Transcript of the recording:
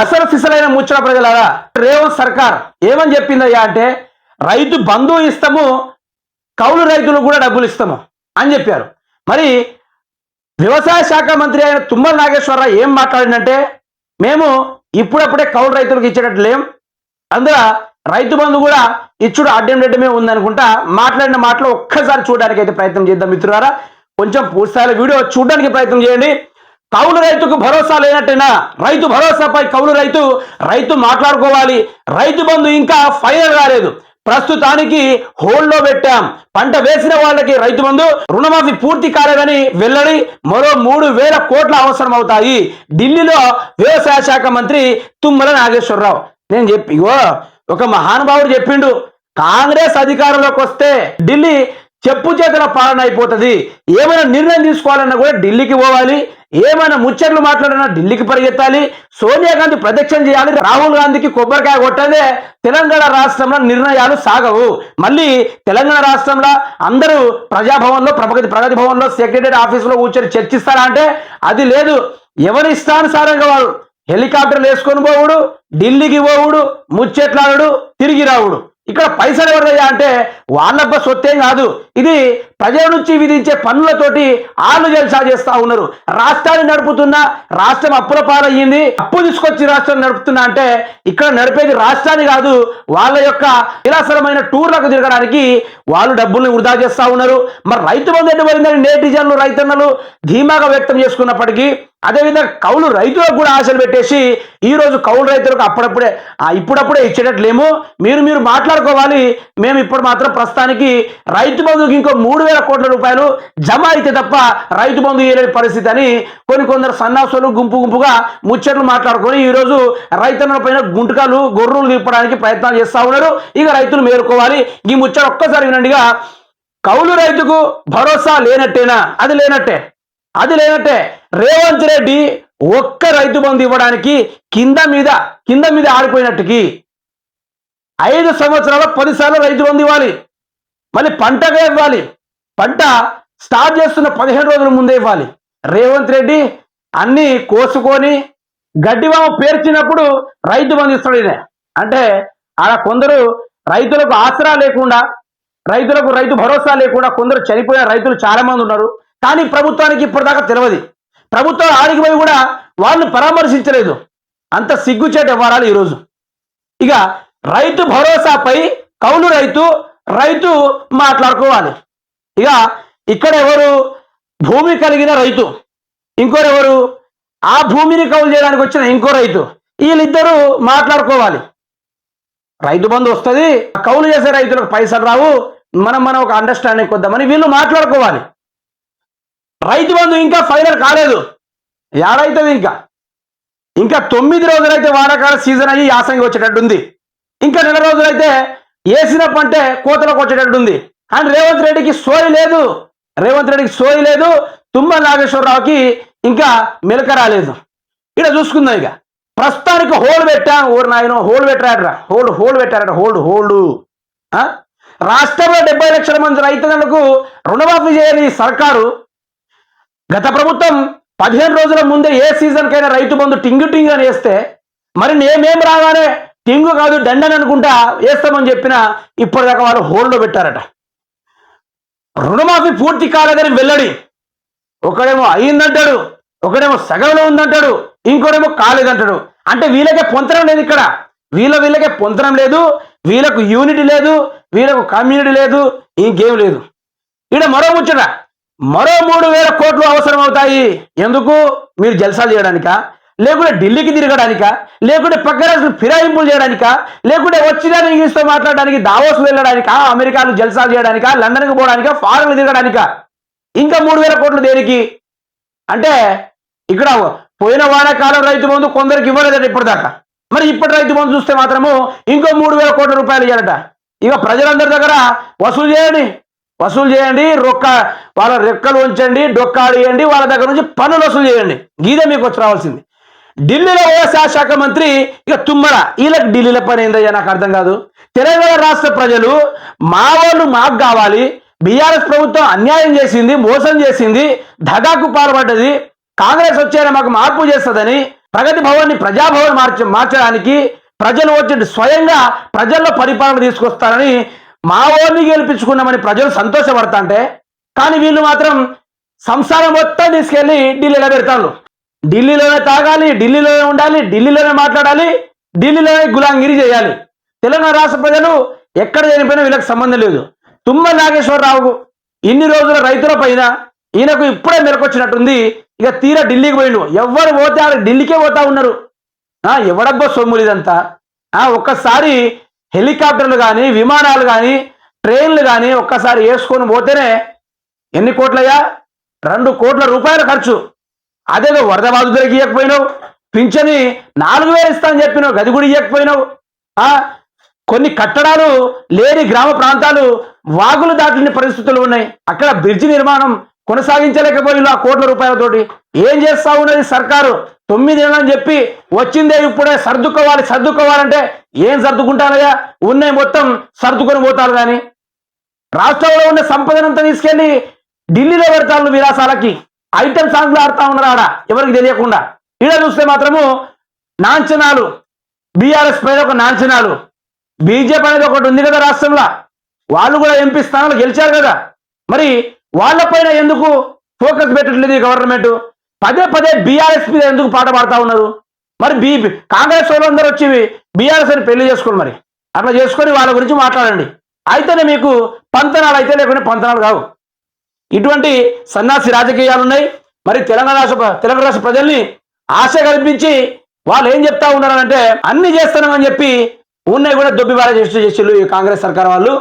అసలు సిసలైన ముచ్చట ప్రజలారా రేవంత్ సర్కార్ ఏమని చెప్పిందయ్యా అంటే రైతు బంధు ఇస్తాము కౌలు రైతులు కూడా డబ్బులు ఇస్తాము అని చెప్పారు. మరి వ్యవసాయ శాఖ మంత్రి అయిన తుమ్మల నాగేశ్వరరావు ఏం మాట్లాడిందంటే మేము ఇప్పుడప్పుడే కౌలు రైతులకు ఇచ్చేటట్టు లేం. అందులో రైతు బంధు కూడా ఇచ్చుడు అడ్డం రెడ్డమే ఉందనుకుంటా మాట్లాడిన మాటలు ఒక్కసారి చూడడానికి అయితే ప్రయత్నం చేద్దాం మిత్రులారా. కొంచెం పూర్తిస్థాయిలో వీడియో చూడడానికి ప్రయత్నం చేయండి. కౌలు రైతుకు భరోసా లేనట్టేనా? రైతు భరోసాపై కౌలు రైతు రైతు మాట్లాడుకోవాలి. రైతు బంధు ఇంకా ఫైనల్ కాలేదు. ప్రస్తుతానికి హోల్డ్లో పెట్టాం. పంట వేసిన వాళ్ళకి రైతు బంధు రుణమాఫీ పూర్తి కాలేదని వెల్లడి మరో మూడు వేల కోట్ల అవసరం అవుతాయి ఢిల్లీలో వ్యవసాయ శాఖ మంత్రి తుమ్మల నాగేశ్వరరావు. నేను చెప్పి ఓ ఒక మహానుభావుడు చెప్పిండు కాంగ్రెస్ అధికారంలోకి వస్తే ఢిల్లీ చెప్పు చేతుల పాలన అయిపోతుంది ఏమైనా నిర్ణయం తీసుకోవాలన్నా కూడా ఢిల్లీకి పోవాలి. ఏమైనా ముచ్చట్లు మాట్లాడినా ఢిల్లీకి పరిగెత్తాలి. సోనియా గాంధీ ప్రదక్షిణ చేయాలి. రాహుల్ గాంధీకి కొబ్బరికాయ కొట్టదే. తెలంగాణ రాష్ట్రంలో నిర్ణయాలు సాగవు. మళ్ళీ తెలంగాణ రాష్ట్రంలో అందరూ ప్రజాభవన్లో ప్రగతి ప్రగతి భవన్లో సెక్రటరీ ఆఫీసులో కూర్చొని చర్చిస్తారా అంటే అది లేదు. ఎవరి ఇష్టానుసారంగా వాడు? హెలికాప్టర్లు వేసుకొని పోవుడు ఢిల్లీకి పోవుడు ముచ్చెట్లాడు తిరిగి రావుడు. ఇక్కడ పైసలు ఎవరయ్యా అంటే వాళ్ళబ్బ సొత్తేం కాదు. ఇది ప్రజల నుంచి విధించే పన్నులతోటి ఆళ్ళు జల్సా చేస్తా ఉన్నారు. రాష్ట్రాన్ని నడుపుతున్నా రాష్ట్రం అప్పుల పాలయ్యింది. అప్పు తీసుకొచ్చి రాష్ట్రం నడుపుతున్నా అంటే ఇక్కడ నడిపేది రాష్ట్రాన్ని కాదు వాళ్ళ యొక్క విలాసరమైన టూర్లకు తిరగడానికి వాళ్ళు డబ్బుల్ని వృధా చేస్తా ఉన్నారు. మరి రైతు బంధు ఎటువంటి నేటిజన్లు రైతన్నలు ధీమాగా వ్యక్తం చేసుకున్నప్పటికీ అదేవిధంగా కౌలు రైతులకు కూడా ఆశలు పెట్టేసి ఈ రోజు కౌలు రైతులకు అప్పుడప్పుడే ఇప్పుడప్పుడే ఇచ్చేటట్లేము. మీరు మీరు మాట్లాడుకోవాలి. మేము ఇప్పుడు మాత్రం ప్రస్తుతానికి రైతు బంధుకి ఇంకో మూడు వేల కోట్ల రూపాయలు జమ అయితే తప్ప రైతు బంధు ఇవ్వలేని పరిస్థితి అని కొన్ని కొందరు సన్నాసులు గుంపు గుంపుగా ముచ్చట్లు మాట్లాడుకొని ఈ రోజు పైన గుంటకాలు గొర్రెలు తిప్పడానికి ప్రయత్నాలు చేస్తా ఉన్నారు. ఇక రైతులు మేలుకోవాలి. ఈ ముచ్చట ఒక్కసారి వినండిగా. కౌలు రైతుకు భరోసా లేనట్టేనా? అది లేనట్టే. అది లేనట్టే. రేవంత్ రెడ్డి ఒక్క రైతు బంధు ఇవ్వడానికి కింద మీద కింద మీద ఆడిపోయినట్టుకి ఐదు సంవత్సరాల పదిసార్లు రైతు బంధు ఇవ్వాలి. మళ్ళీ పంటగా ఇవ్వాలి. పంట స్టార్ట్ చేస్తున్న పదిహేను రోజుల ముందే ఇవ్వాలి. రేవంత్ రెడ్డి అన్ని కోసుకొని గడ్డివామ పేర్చినప్పుడు రైతు బంధు ఇస్తాడు ఈయన. అంటే అలా కొందరు రైతులకు ఆసరా లేకుండా రైతులకు రైతు భరోసా లేకుండా కొందరు చనిపోయిన రైతులు చాలా మంది ఉన్నారు. కానీ ప్రభుత్వానికి ఇప్పటిదాకా తెలియదు. ప్రభుత్వం ఆడికి పోయి కూడా వాళ్ళు పరామర్శించలేదు. అంత సిగ్గుచేట వ్యవహారాలు ఈరోజు ఇక రైతు భరోసాపై కౌలు రైతు రైతు మాట్లాడుకోవాలి. ఇక ఇక్కడ ఎవరు భూమి కలిగిన రైతు ఇంకోరెవరు ఆ భూమిని కౌలు చేయడానికి వచ్చిన ఇంకో రైతు వీళ్ళిద్దరూ మాట్లాడుకోవాలి. రైతు బంధు వస్తుంది కౌలు చేసే రైతులకు పైసలు రావు మనం మనం ఒక అండర్స్టాండింగ్ కొద్దామని వీళ్ళు మాట్లాడుకోవాలి. రైతు బంధు ఇంకా ఫైనల్ కాలేదు. ఏడైతుంది ఇంకా? ఇంకా తొమ్మిది రోజులైతే వానాకాల సీజన్ అయ్యి యాసంగి వచ్చేటట్టు ఉంది ఇంకా నెల రోజులైతే వేసిన పంటే కోతలకు వచ్చేటట్టు ఉంది అండ్ రేవంత్ రెడ్డికి సోయి లేదు. రేవంత్ రెడ్డికి సోయి లేదు. తుమ్మల నాగేశ్వరరావుకి ఇంకా మెలక రాలేదు. ఇక్కడ చూసుకుందాం ఇక. ప్రస్తుతానికి హోల్డ్ పెట్టాను ఊరు నాయన హోల్డ్ పెట్టారట హోల్డ్ హోల్డ్ పెట్టారట. Hold hold. రాష్ట్రంలో డెబ్బై లక్షల మంది రైతులకు రుణమాఫీ చేయని సర్కారు గత ప్రభుత్వం పదిహేను రోజుల ముందే ఏ సీజన్కైనా రైతు బంధు టింగు టింగు అని వేస్తే మరి నేమేం రాగానే టింగు కాదు దండని అనుకుంటా వేస్తామని చెప్పిన ఇప్పటిదాకా వాళ్ళు హోల్డ్లో పెట్టారట. రుణమాఫీ పూర్తి కాలేదని వెల్లడి. ఒకడేమో అయిందంటాడు ఒకడేమో సగంలో ఉందంటాడు ఇంకోడేమో కాలేదంటాడు. అంటే వీళ్ళకే పొంతనం లేదు ఇక్కడ. వీళ్ళ వీళ్ళకే పొంతనం లేదు వీళ్ళకు యూనిటీ లేదు వీళ్ళకు కమ్యూనిటీ లేదు ఇంకేం లేదు. ఇక్కడ మరో ముచ్చట. మరో మూడు వేల కోట్లు అవసరం అవుతాయి. ఎందుకు? మీరు జల్సాలు చేయడానికా? లేకుంటే ఢిల్లీకి తిరగడానికా? లేకుంటే పక్క రాష్ట్రం ఫిరాయింపులు చేయడానికా? లేకుంటే వచ్చిన ఇంగ్లీష్తో మాట్లాడడానికి దావోస్ వెళ్ళడానికా? అమెరికాను జల్సాలు చేయడానికా? లండన్కి పోవడానిక? ఫారెన్ తిరగడానిక? ఇంకా మూడు వేల కోట్లు దేనికి? అంటే ఇక్కడ పోయిన వానాకాలం రైతు బంధు కొందరికి ఇవ్వలేదట ఇప్పటిదాకా. మరి ఇప్పటి రైతు బంధు చూస్తే మాత్రము ఇంకో మూడు వేల కోట్ల రూపాయలు ఇవ్వాలట ఇక ప్రజలందరి దగ్గర వసూలు చేయండి. వసూలు చేయండి రొక్క వాళ్ళ రెక్కలు ఉంచండి డొక్కాడియండి వాళ్ళ దగ్గర నుంచి పనులు వసూలు చేయండి. గీదే మీకు వచ్చి రావాల్సింది. ఢిల్లీలో వ్యవసాయ శాఖ మంత్రి ఇక తుమ్మల వీళ్ళకి ఢిల్లీలో పని ఏందయ్యా నాకు అర్థం కాదు. తెలంగాణ రాష్ట్ర ప్రజలు మా వాళ్ళు మాకు కావాలి బీఆర్ఎస్ ప్రభుత్వం అన్యాయం చేసింది మోసం చేసింది దగాకు పాల్పడ్డది కాంగ్రెస్ వచ్చేనా మాకు మార్పు చేస్తుందని ప్రగతి భవన్ని ప్రజాభవన్ మార్చ మార్చడానికి ప్రజలు వచ్చి స్వయంగా ప్రజల్లో పరిపాలన తీసుకొస్తారని మా ఓన్ని గెలిపించుకున్నామని ప్రజలు సంతోషపడతాంటే కానీ వీళ్ళు మాత్రం సంసారం మొత్తం తీసుకెళ్ళి ఢిల్లీలో పెడతారు ఢిల్లీలోనే తాగాలి ఢిల్లీలోనే ఉండాలి ఢిల్లీలోనే మాట్లాడాలి ఢిల్లీలోనే గులాంగిరి చేయాలి. తెలంగాణ రాష్ట్ర ప్రజలు ఎక్కడ చనిపోయినా వీళ్ళకి సంబంధం లేదు. తుమ్మ నాగేశ్వరరావు ఇన్ని రోజుల రైతుల పైన ఈయనకు ఇప్పుడే మెరకొచ్చినట్టుంది ఇక తీరా ఢిల్లీకి పోయిండు. ఎవరు పోతే ఆడ ఢిల్లీకే పోతా ఉన్నారు. ఆ, సొమ్ములు ఇదంతా? ఆ, ఒక్కసారి హెలికాప్టర్లు కానీ విమానాలు కానీ ట్రైన్లు కానీ ఒక్కసారి వేసుకొని పోతేనే ఎన్ని కోట్లయ్యా? రెండు కోట్ల రూపాయల ఖర్చు. అదేదో వరద బాధితులకు ఇవ్వకపోయినావు పింఛని నాలుగు వేలు ఇస్తానని చెప్పినావు గది కూడా ఇవ్వకపోయినావు కొన్ని కట్టడాలు లేని గ్రామ ప్రాంతాలు వాగులు దాటిన పరిస్థితులు ఉన్నాయి. అక్కడ బ్రిడ్జి నిర్మాణం కొనసాగించలేకపోయినా ఆ కోట్ల రూపాయలతోటి. ఏం చేస్తా ఉన్నది సర్కారు? తొమ్మిది నెలలని చెప్పి వచ్చిందే ఇప్పుడే సర్దుకోవాలి సర్దుకోవాలంటే ఏం సర్దుకుంటానయ్యా? ఉన్నాయి మొత్తం సర్దుకొని పోతారు కానీ. రాష్ట్రంలో ఉన్న సంపదనంతా తీసుకెళ్ళి ఢిల్లీలో పెడతారు విలాసాలకి. ఐటమ్ సాంగ్లు ఆడుతా ఉన్నారు ఆడ? ఎవరికి తెలియకుండా. ఈడ చూస్తే మాత్రము నాంచనాలు. బీఆర్ఎస్ పైన ఒక నాంచనాలు. బీజేపీ అనేది ఒకటి ఉంది కదా రాష్ట్రంలో. వాళ్ళు కూడా ఎంపీ స్థానాలు గెలిచారు కదా. మరి వాళ్ళపైన ఎందుకు ఫోకస్ పెట్టట్లేదు గవర్నమెంట్? పదే పదే బీఆర్ఎస్ మీద ఎందుకు పాట పాడుతూ ఉన్నారు? మరి బీ కాంగ్రెస్ వాళ్ళందరూ వచ్చి బీఆర్ఎస్ అని పెళ్ళి చేసుకోండి మరి. అట్లా చేసుకొని వాళ్ళ గురించి మాట్లాడండి. అయితేనే మీకు పంతనాలు అయితే లేకుంటే పంతనాలు కావు. ఇటువంటి సన్నాసి రాజకీయాలు ఉన్నాయి. మరి తెలంగాణ రాష్ట్ర తెలంగాణ రాష్ట్ర ప్రజల్ని ఆశ కల్పించి వాళ్ళు ఏం చెప్తా ఉన్నారంటే అన్ని చేస్తున్నామని చెప్పి ఉన్నాయి కూడా దొబ్బిబార చేస్తూ చేసిళ్ళు ఈ కాంగ్రెస్ సర్కార్ వాళ్ళు.